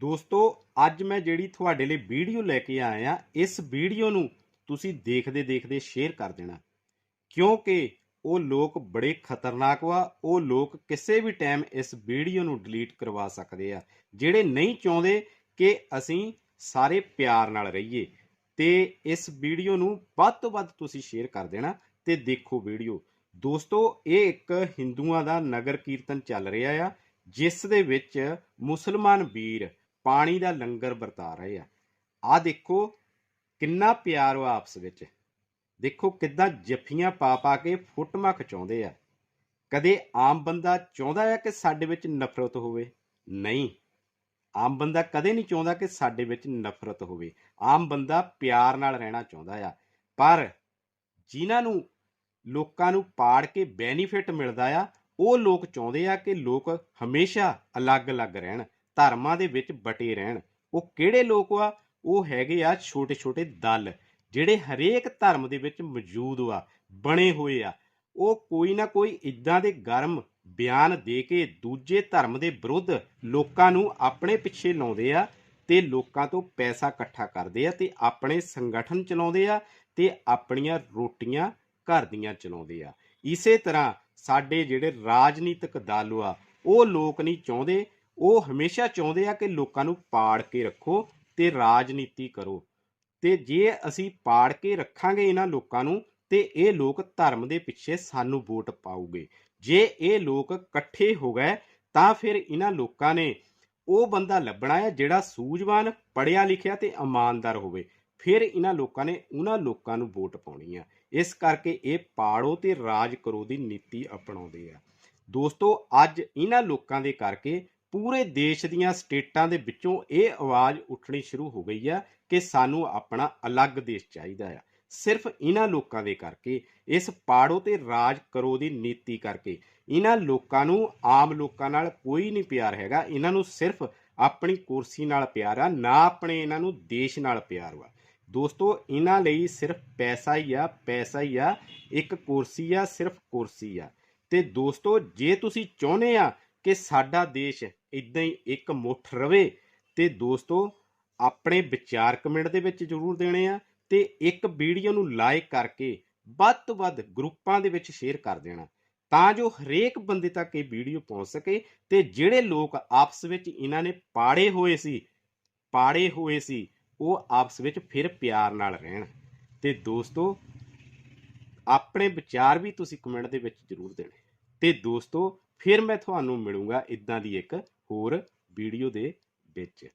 ਦੋਸਤੋ, ਅੱਜ ਮੈਂ ਜਿਹੜੀ ਤੁਹਾਡੇ ਲਈ ਵੀਡੀਓ ਲੈ ਕੇ ਆਇਆ, ਇਸ ਵੀਡੀਓ ਨੂੰ ਤੁਸੀਂ ਦੇਖਦੇ ਦੇਖਦੇ ਸ਼ੇਅਰ ਕਰ ਦੇਣਾ। ਕਿਉਂਕਿ ਉਹ ਲੋਕ ਬੜੇ ਖਤਰਨਾਕ ਵਾ, ਉਹ ਲੋਕ ਕਿਸੇ ਵੀ ਟਾਈਮ ਇਸ ਵੀਡੀਓ ਨੂੰ ਡਿਲੀਟ ਕਰਵਾ ਸਕਦੇ ਆ, ਜਿਹੜੇ ਨਹੀਂ ਚਾਹੁੰਦੇ ਕਿ ਅਸੀਂ ਸਾਰੇ ਪਿਆਰ ਨਾਲ ਰਹੀਏ। ਤੇ ਇਸ ਵੀਡੀਓ ਨੂੰ ਵੱਧ ਤੋਂ ਵੱਧ ਤੁਸੀਂ ਸ਼ੇਅਰ ਕਰ ਦੇਣਾ ਤੇ ਦੇਖੋ ਵੀਡੀਓ। ਦੋਸਤੋ, ਇਹ ਇੱਕ ਹਿੰਦੂਆਂ ਦਾ ਨਗਰ ਕੀਰਤਨ ਚੱਲ ਰਿਹਾ ਆ, ਜਿਸ ਦੇ ਵਿੱਚ ਮੁਸਲਮਾਨ ਵੀਰ ਪਾਣੀ ਦਾ ਲੰਗਰ ਵਰਤਾ ਰਹੇ ਆ। ਆ ਦੇਖੋ ਕਿੰਨਾ ਪਿਆਰ ਵਾ ਆਪਸ ਵਿੱਚ। ਦੇਖੋ ਕਿੱਦਾਂ ਜੱਫੀਆਂ ਪਾ ਪਾ ਕੇ ਫੋਟੋਆਂ ਖਿਚਾਉਂਦੇ ਆ। ਕਦੇ ਆਮ ਬੰਦਾ ਚਾਹੁੰਦਾ ਹੈ ਕਿ ਸਾਡੇ ਵਿੱਚ ਨਫ਼ਰਤ ਹੋਵੇ? ਨਹੀਂ। ਆਮ ਬੰਦਾ ਕਦੇ ਨਹੀਂ ਚਾਹੁੰਦਾ ਕਿ ਸਾਡੇ ਵਿੱਚ ਨਫ਼ਰਤ ਹੋਵੇ। ਆਮ ਬੰਦਾ ਪਿਆਰ ਨਾਲ ਰਹਿਣਾ ਚਾਹੁੰਦਾ ਆ। ਪਰ ਜਿਨ੍ਹਾਂ ਨੂੰ, ਲੋਕਾਂ ਨੂੰ ਪਾੜ ਕੇ ਬੈਨੀਫਿਟ ਮਿਲਦਾ ਆ, ਉਹ ਲੋਕ ਚਾਹੁੰਦੇ ਆ ਕਿ ਲੋਕ ਹਮੇਸ਼ਾ ਅਲੱਗ-ਅਲੱਗ ਰਹਿਣ। ਧਰਮਾਂ ਦੇ ਵਿੱਚ ਬਟੇ ਰਹਿਣ। ਉਹ ਕਿਹੜੇ ਲੋਕ ਆ? ਉਹ ਹੈਗੇ ਆ ਛੋਟੇ-ਛੋਟੇ ਦਲ, ਜਿਹੜੇ ਹਰੇਕ ਧਰਮ ਦੇ ਵਿੱਚ ਮੌਜੂਦ ਆ, ਬਣੇ ਹੋਏ ਆ। ਉਹ ਕੋਈ ਨਾ ਕੋਈ ਇਦਾਂ ਦੇ ਗਰਮ ਬਿਆਨ ਦੇ ਕੇ ਦੂਜੇ ਧਰਮ ਦੇ ਵਿਰੁੱਧ ਲੋਕਾਂ ਨੂੰ ਆਪਣੇ ਪਿੱਛੇ ਲਾਉਂਦੇ ਆ ਤੇ ਲੋਕਾਂ ਤੋਂ ਪੈਸਾ ਇਕੱਠਾ ਕਰਦੇ ਆ ਤੇ ਆਪਣੇ ਸੰਗਠਨ ਚਲਾਉਂਦੇ ਆ ਤੇ ਆਪਣੀਆਂ ਰੋਟੀਆਂ ਘਰ ਦੀਆਂ ਚਲਾਉਂਦੇ ਆ। ਇਸੇ ਤਰ੍ਹਾਂ ਸਾਡੇ ਜਿਹੜੇ ਰਾਜਨੀਤਿਕ ਦਲ ਆ, ਉਹ ਲੋਕ ਨਹੀਂ ਚਾਹੁੰਦੇ ਉਹ ਹਮੇਸ਼ਾ ਚਾਹੁੰਦੇ ਆ ਕਿ ਲੋਕਾਂ ਨੂੰ ਪਾੜ ਕੇ ਰੱਖੋ ਤੇ ਰਾਜਨੀਤੀ ਕਰੋ। ਤੇ ਜੇ ਅਸੀਂ ਪਾੜ ਕੇ ਰੱਖਾਂਗੇ ਇਹਨਾਂ ਲੋਕਾਂ ਨੂੰ, ਤੇ ਇਹ ਲੋਕ ਧਰਮ ਦੇ ਪਿੱਛੇ ਸਾਨੂੰ ਵੋਟ ਪਾਉਗੇ ਜੇ ਇਹ ਲੋਕ ਇਕੱਠੇ ਹੋ ਗਏ, ਤਾਂ ਫਿਰ ਇਹਨਾਂ ਲੋਕਾਂ ਨੇ ਉਹ ਬੰਦਾ ਲੱਭਣਾ ਹੈ ਜਿਹੜਾ ਸੂਝਵਾਨ ਪੜਿਆ ਲਿਖਿਆ ਤੇ ਇਮਾਨਦਾਰ ਹੋਵੇ। ਫਿਰ ਇਹਨਾਂ ਲੋਕਾਂ ਨੇ ਉਹਨਾਂ ਲੋਕਾਂ ਨੂੰ ਵੋਟ ਪਾਉਣੀ ਆ। ਇਸ ਕਰਕੇ ਇਹ ਪਾੜੋ ਤੇ ਰਾਜ ਕਰੋ ਦੀ ਨੀਤੀ ਅਪਣਾਉਂਦੇ ਆ। ਦੋਸਤੋ, ਅੱਜ ਇਹਨਾਂ ਲੋਕਾਂ ਦੇ ਕਰਕੇ ਪੂਰੇ ਦੇਸ਼ ਦੀਆਂ ਸਟੇਟਾਂ ਦੇ ਵਿੱਚੋਂ ਇਹ ਆਵਾਜ਼ ਉੱਠਣੀ ਸ਼ੁਰੂ ਹੋ ਗਈ ਆ ਕਿ ਸਾਨੂੰ ਆਪਣਾ ਅਲੱਗ ਦੇਸ਼ ਚਾਹੀਦਾ ਆ ਸਿਰਫ ਇਹਨਾਂ ਲੋਕਾਂ ਦੇ ਕਰਕੇ, ਇਸ ਪਾੜੋ ਤੇ ਰਾਜ ਕਰੋ ਦੀ ਨੀਤੀ ਕਰਕੇ। ਇਹਨਾਂ ਲੋਕਾਂ ਨੂੰ, ਆਮ ਲੋਕਾਂ ਨਾਲ ਕੋਈ ਨਹੀਂ ਪਿਆਰ ਹੈਗਾ। ਇਹਨਾਂ ਨੂੰ ਸਿਰਫ ਆਪਣੀ ਕੁਰਸੀ ਨਾਲ ਪਿਆਰ ਆ, ਨਾ ਆਪਣੇ ਇਹਨਾਂ ਨੂੰ ਦੇਸ਼ ਨਾਲ ਪਿਆਰ ਵਾ। ਦੋਸਤੋ, ਇਹਨਾਂ ਲਈ ਸਿਰਫ ਪੈਸਾ ਹੀ ਆ, ਪੈਸਾ ਹੀ ਆ, ਇੱਕ ਕੁਰਸੀ ਆ, ਸਿਰਫ ਕੁਰਸੀ ਆ। ਤੇ ਦੋਸਤੋ, ਜੇ ਤੁਸੀਂ ਚਾਹੁੰਦੇ ਆ ਕਿ ਸਾਡਾ ਦੇਸ਼ ਇਦਾਂ ਹੀ ਇੱਕ ਮੁੱਠ ਰਵੇ ਤੇ ਦੋਸਤੋ, ਆਪਣੇ ਵਿਚਾਰ ਕਮੈਂਟ ਦੇ ਵਿੱਚ ਜ਼ਰੂਰ ਦੇਣੇ ਆ ਤੇ ਇੱਕ ਵੀਡੀਓ ਨੂੰ ਲਾਈਕ ਕਰਕੇ ਵੱਧ ਤੋਂ ਵੱਧ ਗਰੁੱਪਾਂ ਦੇ ਵਿੱਚ ਸ਼ੇਅਰ ਕਰ ਦੇਣਾ ਤਾਂ ਜੋ ਹਰੇਕ ਬੰਦੇ ਤੱਕ ਇਹ ਵੀਡੀਓ ਪਹੁੰਚ ਸਕੇ ਤੇ ਜਿਹੜੇ ਲੋਕ ਆਪਸ ਵਿੱਚ ਇਹਨਾਂ ਨੇ ਪਾੜੇ ਹੋਏ ਸੀ, ਪਾੜੇ ਹੋਏ ਸੀ, ਉਹ ਆਪਸ ਵਿੱਚ ਫਿਰ ਪਿਆਰ ਨਾਲ ਰਹਿਣ। ਤੇ ਦੋਸਤੋ, ਆਪਣੇ ਵਿਚਾਰ ਵੀ ਤੁਸੀਂ ਕਮੈਂਟ ਦੇ ਵਿੱਚ ਜ਼ਰੂਰ ਦੇਣੇ। ਤੇ ਦੋਸਤੋ, ਫਿਰ ਮੈਂ ਤੁਹਾਨੂੰ ਮਿਲੂੰਗਾ ਇਦਾਂ ਦੀ ਇੱਕ ਹੋਰ ਵੀਡੀਓ ਦੇ ਵਿੱਚ।